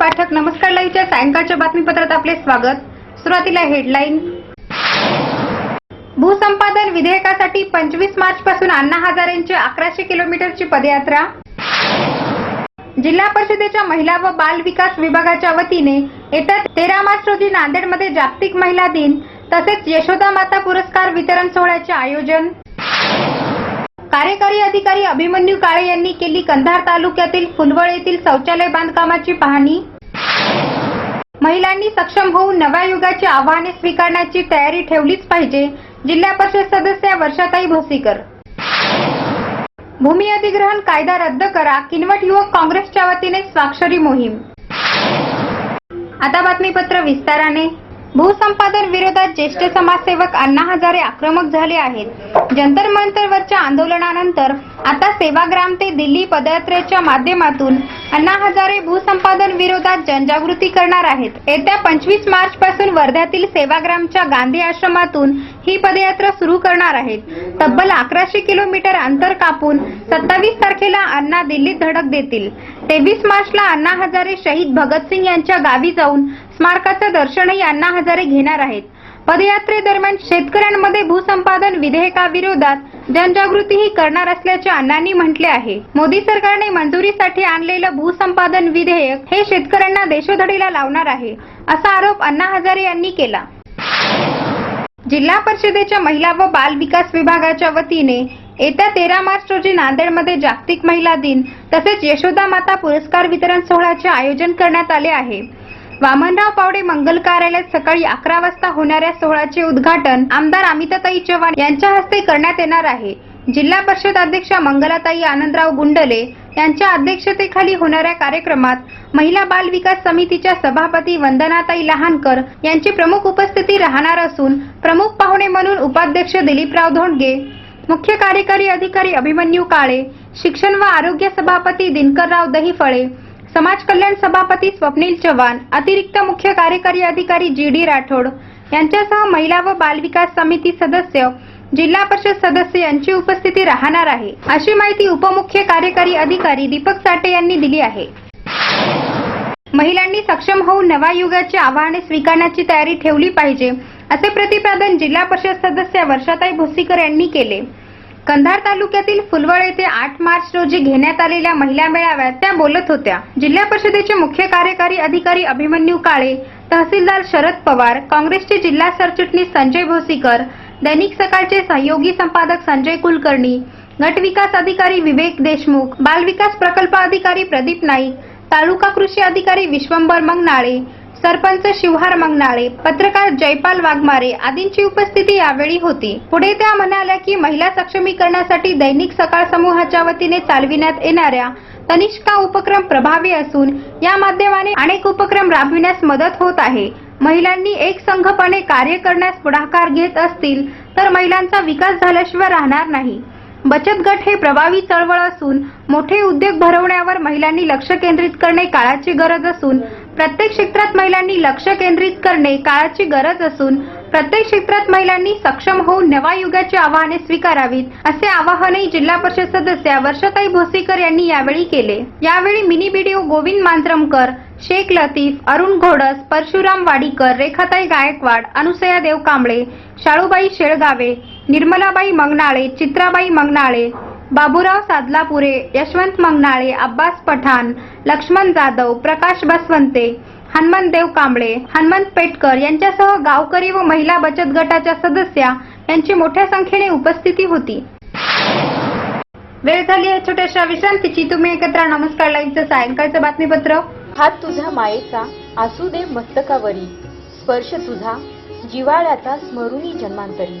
पाठक नमस्कार लाईव्हच्या सायंकाळच्या बातमीपत्रात आपले स्वागत. सुरुवातीला हेडलाईन भूसंपादन विधेयकासाठी पंचवीस मार्च पासून अण्णा हजारेंची अकराशे किलोमीटरची पदयात्रा. जिल्हा परिषदेच्या महिला व बाल विकास विभागाच्या वतीने येत्या तेरा मार्च रोजी नांदेडमध्ये जागतिक महिला दिन तसेच यशोदा माता पुरस्कार वितरण सोहळ्याचे आयोजन. कार्यकारी अधिकारी अभिमन्यू काळे यांनी केली कंधार तालुक्यातील फुलवळ येथील शौचालय बांधकामाची पाहणी. महिलांनी सक्षम होऊन नव्या युगाची आव्हाने स्वीकारण्याची तयारी ठेवलीच पाहिजे जिल्हा परिषद सदस्य वर्षाताई भोसीकर. भूमी अधिग्रहण कायदा रद्द करा किनवट युवक काँग्रेसच्या वतीने स्वाक्षरी मोहीम. आता बातमीपत्र विस्ताराने. भूसंपादन विरोधात ज्येष्ठ समाजसेवक अण्णा हजारे आक्रमक झाले आहेत. जंतर मंतरवरच्या आंदोलनानंतर आता सेवाग्राम ते दिल्ली पदयात्रेच्या माध्यमातून अण्णा हजारे भूसंपादन विरोधात जनजागृती करणार आहेत. येत्या पंचवीस मार्च पासून वर्ध्यातील सेवाग्रामच्या गांधी आश्रमातून ही पदयात्रा सुरू करणार आहेत. तब्बल अकराशे किलोमीटर अंतर कापून सत्तावीस तारखेला अण्णा दिल्लीत धडक देतील. तेवीस मार्चला अण्णा हजारे शहीद भगतसिंग यांच्या गावी जाऊन स्मारकाचं दर्शनही अण्णा हजारे घेणार आहेत. पदयात्रेदरम्यान शेतकऱ्यांमध्ये भूसंपादन विधेयकाविरोधात जनजागृतीही करणार असल्याचे अण्णांनी म्हटले आहे. मोदी सरकारने मंजुरीसाठी आणलेलं भूसंपादन विधेयक हे शेतकऱ्यांना देशोधडीला लावणार आहे असा आरोप अण्णा हजारे यांनी केला. जिल्हा परिषदेच्या महिला व बाल विकास विभागाच्या वतीने येत्या तेरा मार्च रोजी नांदेडमध्ये जागतिक महिला दिन तसेच यशोदा माता पुरस्कार वितरण सोहळ्याचे आयोजन करण्यात आले आहे. वामनराव पावडे मंगल कार्यालयात सकाळी अकरा वाजता होणाऱ्या सोहळ्याचे उद्घाटन आमदार अमिताताई चव्हाण यांच्या हस्ते करण्यात येणार आहे. जिल्हा परिषद अध्यक्षा मंगलाताई आनंदराव गुंडले यांच्या अध्यक्षतेखाली होणाऱ्या कार्यक्रमात महिला बाल विकास समितीच्या सभापती वंदनाताई लहानकर यांची प्रमुख उपस्थिती राहणार असून प्रमुख पाहुणे म्हणून उपाध्यक्ष दिलीपराव धोंडगे मुख्य कार्यकारी अधिकारी अभिमन्यू काळे शिक्षण व आरोग्य सभापती दिनकरराव दहिफळे समाज कल्याण सभापती स्वप्नील चव्हाण अतिरिक्त मुख्य कार्यकारी अधिकारी जी डी राठोड यांच्यासह महिला व बाल विकास समिती सदस्य जिल्हा परिषद सदस्य यांची उपस्थिती राहणार आहे अशी माहिती उपमुख्य कार्यकारी अधिकारी दीपक साठे यांनी दिली आहे. महिलांनी सक्षम होऊन नव्या युगाची आव्हाने स्वीकारण्याची तयारी ठेवली पाहिजे असे प्रतिपादन जिल्हा परिषद सदस्य वर्षाताई भोसीकर यांनी केले. कंधार तालुक्यातील फुलवळ येथे आठ मार्च रोजी घेण्यात आलेल्या महिला मेळाव्यात त्या बोलत होत्या. जिल्हा परिषदेचे मुख्य कार्यकारी अधिकारी अभिमन्यू काळे तहसीलदार शरद पवार काँग्रेसचे जिल्हा सरचिटणीस संजय भोसीकर दैनिक सकाळचे सहयोगी संपादक संजय कुलकर्णी गट विकास अधिकारी विवेक देशमुख बालविकास प्रकल्प अधिकारी प्रदीप नाईक तालुका कृषी अधिकारी विश्वंभर मंगनाळे सरपंच शिवहार मंगनाळे पत्रकार जयपाल वाघमारे आदींची उपस्थिती यावेळी होती. पुढे त्या म्हणाल्या की महिला सक्षमीकरणासाठी दैनिक सकाळ समूहाच्या वतीने चालविण्यात येणाऱ्या तनिष्का उपक्रम प्रभावी असून या माध्यमाने अनेक उपक्रम राबविण्यास मदत होत आहे. महिलांनी एक संघपणे कार्य करण्यास पुढाकार घेत असतील तर महिलांचा विकास झाल्याशिवाय राहणार नाही. बचत गट हे प्रभावी चळवळ असून मोठे उद्योग भरवण्यावर महिलांनी लक्ष केंद्रित करणे काळाची गरज असून प्रत्येक क्षेत्रात महिलांनी लक्ष केंद्रित करणे काळाची गरज असून प्रत्येक क्षेत्रात महिलांनी सक्षम होऊन नव्या युगाची आव्हाने स्वीकारावीत असे आवाहनही जिल्हा परिषद सदस्या वर्षाताई भोसीकर यांनी यावेळी केले. यावेळी मिनी बीडीओ गोविंद मांजरमकर शेख लतीफ अरुण घोडस परशुराम वाडीकर रेखाताई गायकवाड अनुसया देव कांबळे शाळूबाई शेळगावे निर्मलाबाई मंगनाळे चित्राबाई मंगनाळे बाबूराव सादलापुरे यशवंत मंगनाळे अब्बास पठाण लक्ष्मण जाधव प्रकाश बसवंते हनुमंतदेव कांबळे हनुमंत पेटकर यांच्यासह गावकरी व महिला बचत गटाच्या सदस्या यांची मोठ्या संख्येने उपस्थिती होती. वेळ झाली आहे छोट्याशा विश्रांतीची. तुम्ही एकत्र नमस्कार. लाईव्हचं सायंकाळचं बातमीपत्र. हात तुझ्या मायेचा असू दे मस्तकावरी. स्पर्श तुझा जिवाळ्याचा स्मरुणी जन्मांतरी.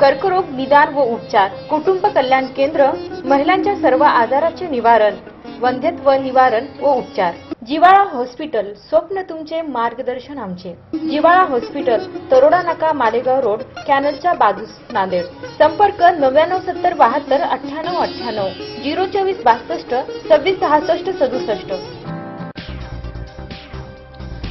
कर्करोग निदान व उपचार कुटुंब कल्याण केंद्र महिलांच्या सर्व आजाराचे निवारण वंध्यत्व निवारण व उपचार. जिवाळा हॉस्पिटल स्वप्न तुमचे मार्गदर्शन आमचे. जिवाळा हॉस्पिटल तरोडा नाका मालेगाव रोड कॅनलच्या बाजूस नांदेड. संपर्क नव्याण्णव सत्तर बहात्तर अठ्ठ्याण्णव अठ्ठ्याण्णव. झिरो चोवीस बासष्ट सव्वीस सहासष्ट सदुसष्ट.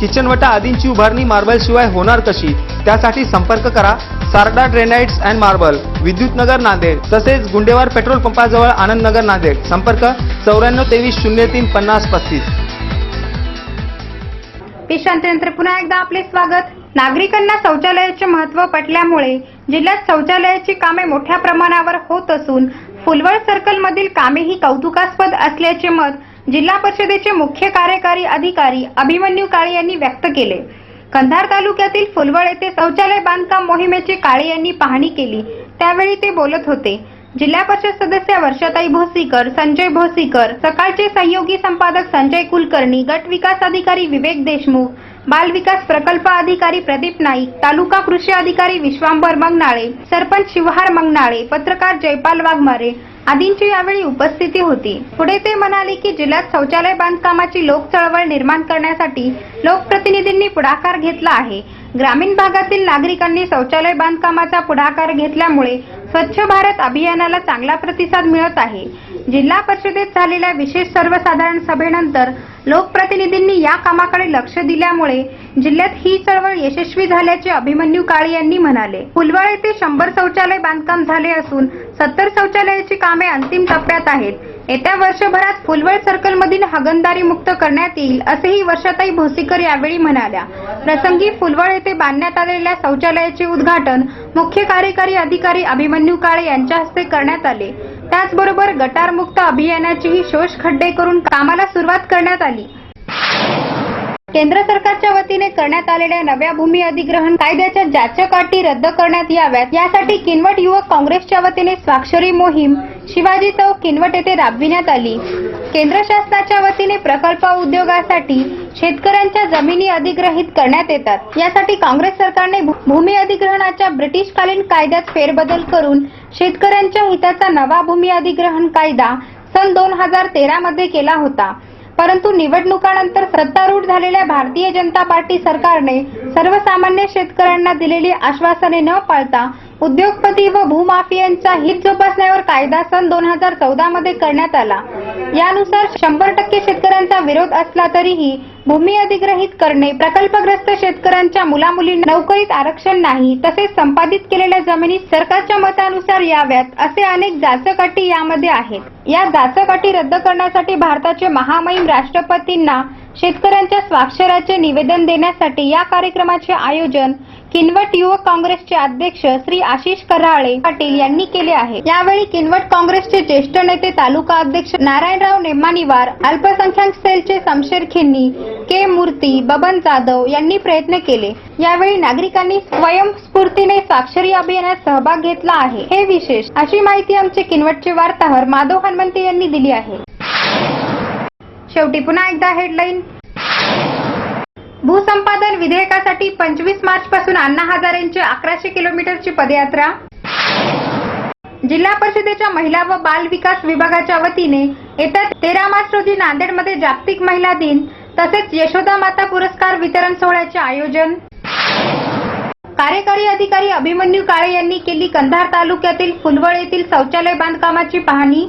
किचनवटा आदींची उभारणी मार्बल शिवाय होणार कशी? त्यासाठी संपर्क करा. Sarda granites and marble Vidyutnagar Nanded तसेच गुंडेवार पेट्रोल पंपाजवळ आनंदनगर नांदेड. संपर्क चौऱ्याण्णव तेवीस शून्य तीन पन्नास पस्तीस. देशांतरानंतर पुन्हा एकदा आपले स्वागत. नागरिकांना शौचालयाचे महत्त्व पटल्यामुळे जिल्ह्यात शौचालयाची कामे मोठ्या प्रमाणावर होत असून फुलवळ सर्कलमधील कामेही कौतुकास्पद असल्याचे मत जिल्हा परिषदेचे मुख्य कार्यकारी अधिकारी अभिमन्यू काळे यांनी व्यक्त केले. कंधार तालुक्यातील फुलवळ येथे शौचालय बांधकाम मोहिमेची काळे यांनी पाहणी केली. त्यावेळी ते बोलत होते. जिल्हा परिषद सदस्य वर्षाताई भोसीकर संजय भोसीकर सकाळचे सहयोगी संपादक संजय कुलकर्णी गट विकास अधिकारी विवेक देशमुख बाल विकास प्रकल्प अधिकारी प्रदीप नाईक तालुका कृषी अधिकारी विश्वांबर मंगनाळे सरपंच शिवहार मंगनाळे पत्रकार जयपाल वाघमारे आदींची यावेळी उपस्थिती होती. पुढे ते म्हणाले की जिल्ह्यात शौचालय बांधकामाची लोक चळवळ निर्माण करण्यासाठी लोकप्रतिनिधींनी पुढाकार घेतला आहे. ग्रामीण भागातील नागरिकांनी शौचालय बांधकामाचा पुढाकार घेतल्यामुळे स्वच्छ भारत अभियानाला चांगला प्रतिसाद मिळत आहे. जिल्हा परिषदेत झालेल्या विशेष सर्वसाधारण सभेनंतर लोकप्रतिनिधींनी या कामाकडे लक्ष दिल्यामुळे जिल्ह्यात ही चळवळ यशस्वी झाल्याचे अभिमन्यू काळे यांनी म्हणाले. फुलवाळ येथे शंभर शौचालय बांधकाम झाले असून सत्तर शौचालयाची कामे अंतिम टप्प्यात आहेत. येत्या वर्षभरात फुलवळ सर्कलमधील हगणदारी मुक्त करण्यात येईल असेही वर्षाताई भोसीकर यावेळी म्हणाल्या. प्रसंगी फुलवळ येथे बांधण्यात आलेल्या शौचालयाचे उद्घाटन मुख्य कार्यकारी अधिकारी अभिमन्यू काळे यांच्या हस्ते करण्यात आले. त्याचबरोबर गटारमुक्त अभियानाचीही शोष खड्डे करून कामाला सुरुवात करण्यात आली. केंद्र सरकारच्या वतीने करण्यात आलेल्या नव्या भूमी अधिग्रहण कायद्याच्या जाचक अटी रद्द करण्यात याव्यात. यासाठी किनवट युवक काँग्रेसच्या वतीने स्वाक्षरी मोहीम शिवाजी चौक किनवट येथे राबविण्यात आली. केंद्र शासनाच्या वतीने प्रकल्प उद्योगासाठी शेतकऱ्यांच्या जमिनी अधिग्रहित करण्यात येतात. यासाठी काँग्रेस सरकारने भू- भूमी अधिग्रहणाच्या ब्रिटिशकालीन कायद्यात फेरबदल करून शेतकऱ्यांच्या हिताचा नवा भूमी अधिग्रहण कायदा सन दोन हजार तेरा मध्ये केला होता. परंतु निवडणुकानंतर सत्तारूढ झालेल्या भारतीय जनता पार्टी सरकारने सर्वसामान्य शेतकऱ्यांना दिलेली आश्वासने न पाळता उद्योगपती व भूमाफियांचा हित जोपासण्यावर कायदा सन दोन हजार चौदा मध्ये करण्यात आला. यानुसार शंभर टक्के शेतकऱ्यांचा विरोध असला तरीही भूमी अधिग्रहित करणे प्रकल्पग्रस्त शेतकऱ्यांच्या मुलामुली नोकरीत आरक्षण नाही तसेच संपादित केलेल्या जमिनी सरकारच्या मतानुसार याव्यात असे अनेक जाचक अटी यामध्ये आहेत. या जाचक अटी रद्द करण्यासाठी भारताचे महामहिम राष्ट्रपतींना शेतकऱ्यांच्या स्वाक्षराचे निवेदन देण्यासाठी या कार्यक्रमाचे आयोजन किनवट युवक काँग्रेसचे अध्यक्ष श्री आशिष कराळे पाटील यांनी केले आहे. यावेळी किनवट काँग्रेसचे ज्येष्ठ नेते तालुका अध्यक्ष नारायणराव नेमानिवार अल्पसंख्याक सेलचे शमशेर खिन्नी के मूर्ती बबन जाधव यांनी प्रयत्न केले. यावेळी नागरिकांनी स्वयंस्फूर्तीने साक्षरी अभियानात सहभाग घेतला आहे. हे विशेष अशी माहिती आमचे किनवटचे वार्ताहर माधव हनुमंते यांनी दिली आहे. शेवटी पुन्हा एकदा हेडलाईन भूसंपादन विधेयकासाठी पंचवीस मार्च पासून अण्णा हजारेंची अकराशे किलोमीटरची पदयात्रा. जिल्हा परिषदेच्या महिला व बाल विकास विभागाच्या वतीने येत्या तेरा मार्च रोजी नांदेडमध्ये जागतिक महिला दिन तसेच यशोदा माता पुरस्कार वितरण सोहळ्याचे आयोजन. कार्यकारी अधिकारी अभिमन्यू काळे यांनी केली कंधार तालुक्यातील फुलवळ येथील शौचालय बांधकामाची पाहणी.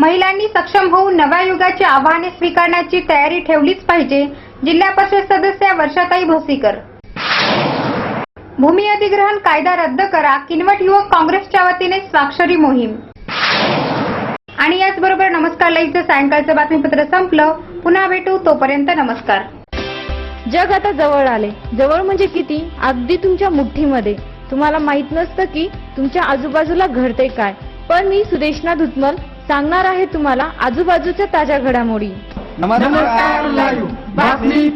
महिलांनी सक्षम होऊन नव्या युगाची आव्हाने स्वीकारण्याची तयारी ठेवलीच पाहिजे. जिल्हा परिषद सदस्य वर्षाताई भोसीकर. भूमी अधिग्रहण कायदा रद्द करा. किनवट युवक काँग्रेसच्या वतीने स्वाक्षरी मोहीम. आणि याचबरोबर नमस्कार लाईव्हचं सायंकाळचं बातमीपत्र संपलं. पुन्हा भेटू. तोपर्यंत नमस्कार. जग आता जवळ आले. जवळ म्हणजे किती? अगदी तुमच्या मुठ्ठीमध्ये. तुम्हाला माहीत नसतं की तुमच्या आजूबाजूला घडते काय. पण मी सुदेशना धुतमल सांगणार आहे तुम्हाला आजूबाजूच्या ताज्या घडामोडी. नमस्कार लाईव्ह. बातमी